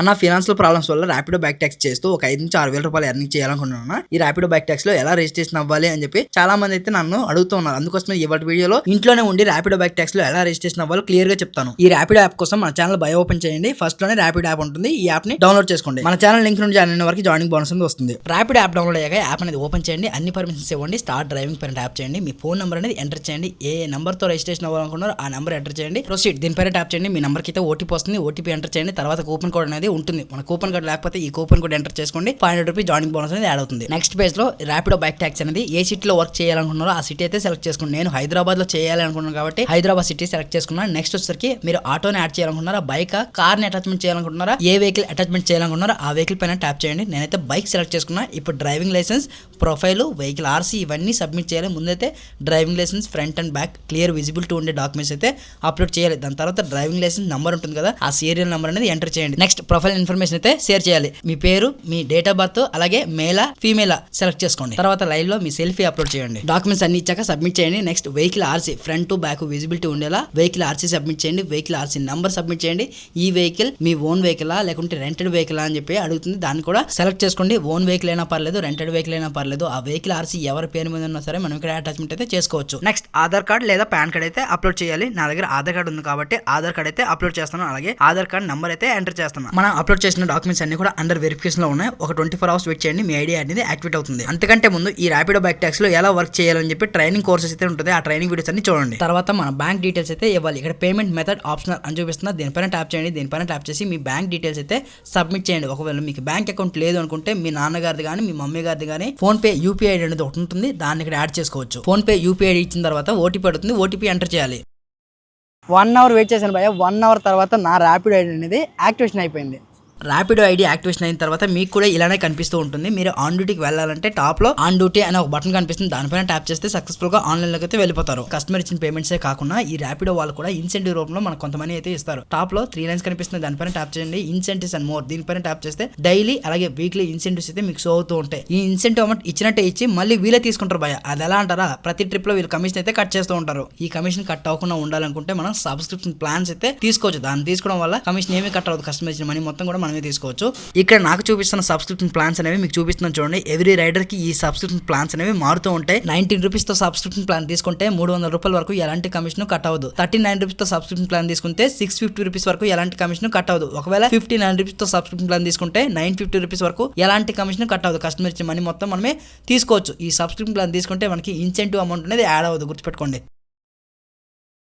అన్న financial problems వల్ల Rapido back tax చేస్తూ ఒక ఐదు నుంచి ఆరు వేల రూపాయలు ఎర్నింగ్ చేయాలనుకుంటున్నాను? ఈ ర్యాపిడో బ్యాక్ ట్యాక్స్లో ఎలా రిజిస్ట్రేషన్ అవ్వాలి అని చెప్పి చాలా మంది అయితే నన్ను అడుగుతూ ఉన్నారు. అందుకోసమే ఇవాటి వీడియోలో ఇంట్లోనే ఉండి ర్యాపిడో బ్యాక్ ట్యాక్స్లో ఎలా రిజిస్ట్రేషన్ అవ్వాలో క్లియర్గా చెప్తాను. ఈ ర్యాపిడో యాప్ కోసం మన ఛానల్ బయో ఓపెన్ చేయండి. ఫస్ట్లోనే ర్యాపిడ్ యాప్ ఉంటుంది. ఈ యాప్ని డౌన్లోడ్ చేసుకోండి. మన ఛానల్ లింక్ నుండి జాయిన్ అయిన వరకు జాయినింగ్ బోనస్ అనేది వస్తుంది. ర్యాపిడ్ యాప్ డౌన్లోడ్ అయ్యాక యాప్ అనేది ఓపెన్ చేయండి. అన్ని పర్మిషన్స్ ఇవ్వండి. స్టార్ట్ డ్రైవింగ్ పైన ట్యాప్ చేయండి. మీ ఫోన్ నెంబర్ అనేది ఎంటర్ చేయండి. ఏ నెంబర్తో రిజిస్ట్రేషన్ అవ్వాలనుకున్నారో ఆ నెంబర్ ఎంటర్ చేయండి. ప్రొసీడ్ దీనిపైన ట్యాప్ చేయండి. మీ నెంబర్కి అయితే ఓటీపీ వస్తుంది. ఓటీపీ ఎంటర్ చేయండి. తర్వాత కూపన్ కోడ్ అనేది ఉంటుంది. మన కూపన్ కోడ్ లేకపోతే ఈ కూపన్ కోడ్ ఎంటర్ చేసుకోండి. Five hundred rupees joining bonus అనేది యాడ్ అవుతుంది. నెక్స్ట్ పేజ్లో ర్యాపిడో బైక్ ట్యాక్స్ అనేది ఏ సిటీలో వర్క్ చేయాలనుకున్నారో ఆ సిటీ అయితే సెలెక్ట్ చేసుకోండి నేను హైదరాబాద్లో చేయాలనుకున్నాను కాబట్టి హైదరాబాద్ సిటీ సెలెక్ట్ చేసుకున్నాను. నెక్స్ట్ వచ్చేసరికి మీరు ఆటోని యాడ్ చేయాలనుకున్నారా బైక్ కార్ని అటాచ్మెంట్ చేయాలనుకుంటున్నారా? ఏ వెహికల్ అటాచ్మెంట్ చేయాలనుకున్నారో ఆ వెహికల్ పైన ట్యాప్ చేయండి. నేనైతే బైక్ సెలెక్ట్ చేసుకున్నా. ఇప్పుడు driving licence profile vehicle RC ఇవన్నీ సబ్మిట్ చేయాలి. ముందైతే driving licence front and back clear visibility ఉండే డాక్యుమెంట్స్ అయితే అప్లోడ్ చేయాలి. దాని తర్వాత డ్రైవింగ్ లైసెన్స్ నెంబర్ ఉంటుంది కదా ఆ సీరియల్ నెంబర్ అనేది ఎంటర్ చేయండి. నెక్స్ట్ ప్రొఫైల్ ఇన్ఫర్మేషన్ అయితే షేర్ చేయాలి. మీ పేరు మీ డేట్ ఆఫ్ బర్త్ అలాగే మేలా ఫీమేలా సెలెక్ట్ చేసుకోండి. తర్వాత లైవ్లో మీ సెల్ఫీ అప్లోడ్ చేయండి. డాక్యుమెంట్స్ అన్ని ఇచ్చాక సబ్మిట్ చేయండి. Next vehicle RC front to back visibility ఉండేలా వెహికల్ ఆర్సీ సబ్మిట్ చేయండి. వెహికల్ ఆర్సీ నెంబర్ సబ్మిట్ చేయండి. ఈ వెహికల్ మీ ఓన్ వెహికలా లేకుంటే రెంటెడ్ వెహికల్ అని చెప్పి అడుగుతుంది. దాన్ని కూడా సెలెక్ట్ చేసుకోండి. ఓన్ వెహికల్ అయినా పర్లేదు రెంటెడ్ వెహికల్ అయినా పర్లేదు. ఆ వెహికల్ ఆర్సీ ఎవరి పేరు మీద ఉన్నా సరే మనం ఇక్కడ అటాచ్మెంట్ అయితే చేసుకోవచ్చు. నెక్స్ట్ ఆధార్ కార్డ్ లేదా పాన్ కార్డ్ అయితే అప్లోడ్ చేయాలి. నా దగ్గర ఆధార్ కార్డ్ ఉంది కాబట్టి ఆధార్ కార్డ్ అయితే అప్లోడ్ చేస్తాను. అలాగే ఆధార్ కార్డ్ నెంబర్ అయితే ఎంటర్ చేస్తాను. మనం అప్లోడ్ చేసిన డాక్యుమెంట్స్ అన్ని కూడా అండర్ వెరిఫికేషన్లో ఉన్నాయి. ఒక ట్వంటీ ఫోర్ అవర్స్ వెయిట్ చేయండి మీ ఐడియా అనేది యాక్టివేట్ అవుతుంది. అంతకంటే ముందు ఈ ర్యాపిడో బ్యాక్ ట్యాక్స్లో ఎలా వర్క్ చేయాలని చెప్పి ట్రైనింగ్ కోర్సెస్ అయితే ఉంటుంది. ఆ ట్రైనింగ్ వీడియోస్ అన్ని చూడండి. తర్వాత మన బ్యాంక్ డీటెయిల్స్ అయితే ఇవ్వాలి. ఇక్కడ పేమెంట్ మెథడ్ ఆప్షనల్ అని చూపిస్తున్నా. దీనిపైన ట్యాప్ చేయండి. దీనిపైన ట్యాప్ చేసి మీ బ్యాంక్ డీటెయిల్స్ అయితే సబ్మిట్ చేయండి. ఒకవేళ మీకు బ్యాంక్ అకౌంట్ లేదు అనుకుంటే మీ నాన్నగారిది కానీ మీ మమ్మీ గారిది కానీ ఫోన్ పే యూపీఐ అనేది ఒకటి ఉంటుంది. దాన్ని ఇక్కడ యాడ్ చేసుకోవచ్చు. ఫోన్ పే యూపీఐ ఇచ్చిన తర్వాత ఓటీపీ అడుగుతుంది. ఓటీపీ ఎంటర్ చేయాలి. వన్ అవర్ వెయిట్ చేశాను భయ వన్ అవర్ తర్వాత నా ర్యాపిడ్ ఐడి అనేది యాక్టివేషన్ అయిపోయింది. ర్యాపిడో ఐడి యాక్టివేషన్ అయిన తర్వాత మీకు కూడా ఇలానే కనిపిస్తూ ఉంటుంది. మీరు ఆన్ డ్యూటీకి వెళ్ళాలంటే టాప్లో ఆన్ డ్యూటీ అనే ఒక బటన్ కనిపిస్తుంది. దానిపైన ట్యాప్ చేస్తే సక్సెస్ఫుల్గా ఆన్లైన్లోకి అయితే వెళ్ళిపోతారు. కస్టమర్ ఇచ్చిన పేమెంట్సే కాకుండా ఈ ర్యాపిడో వాళ్ళు కూడా ఇన్సెంటివ్ రూపంలో మనకు కొంతమంది అయితే ఇస్తారు. టాప్లో త్రీ లైన్స్ కనిపిస్తుంది దానిపైన ట్యాప్ చేయండి. ఇన్సెంటివ్స్ అండ్ మోర్ దీనిపైన ట్యాప్ చేస్తే డైలీ అలాగే వీక్లీ ఇన్సెంటివ్స్ అయితే మీకు షో అవుతూ ఉంటాయి. ఈ ఇన్సెంటివ్ అమౌంట్ ఇచ్చినట్టే ఇచ్చి మళ్ళీ వీళ్ళే తీసుకుంటారు భయ అది ఎలా అంటారా? ప్రతి ట్రిప్లో వీళ్ళు కమిషన్ అయితే కట్ చేస్తూ ఉంటారు. ఈ కమిషన్ కట్ అవ్వకుండా ఉండాలనుకుంటే మనం సబ్స్క్రిప్షన్ ప్లాన్స్ అయితే తీసుకోవచ్చు. దాన్ని తీసుకోవడం వల్ల కమిషన్ ఏమీ కట్ అవ్వదు. కస్టమర్ ఇచ్చిన మనీ మొత్తం కూడా మనమే తీసుకోవచ్చు. ఇక్కడ నాకు చూపిస్తున్న సబ్స్క్రిప్షన్ ప్లాన్స్ అనేవి మీకు చూపిస్తున్నాను చూడండి. ఎవ్రీ రైడర్కి ఈ సబ్స్క్రిప్షన్ ప్లాన్స్ అనేవి మారుతూ ఉంటాయి. నైన్టీన్ రూపీస్తో సబ్స్క్రిప్షన్ ప్లాన్ తీసుకుంటే మూడు వందల రూపాయల వరకు ఎలాంటి కమిషన్ కట్ అవ్వదు. థర్టీ నైన్ రూపీస్తో సబ్స్క్రిప్షన్ ప్లాన్ తీసుకుంటే సిక్స్ ఫిఫ్టీ రూపీస్ వరకు ఎలాంటి కమిషన్ కట్ అవ్వదు. ఒకవేళ ఫిఫ్టీ నైన్ రూపీస్తో సబ్స్క్రిప్షన్ ప్లాన్ తీసుకుంటే నైన్ ఫిఫ్టీ రూపీస్ వరకు ఎలాంటి కమిషన్ కట్ అవ్వదు. కస్టమర్ ఇచ్చే మనీ మొత్తం మనమే తీసుకోవచ్చు. ఈ సబ్స్క్రిప్షన్ ప్లాన్ తీసుకుంటే మనకి ఇన్సెంటివ్ అమౌంట్ అనేది యాడ్ అవ్వదు. గుర్తుపెట్టుకోండి.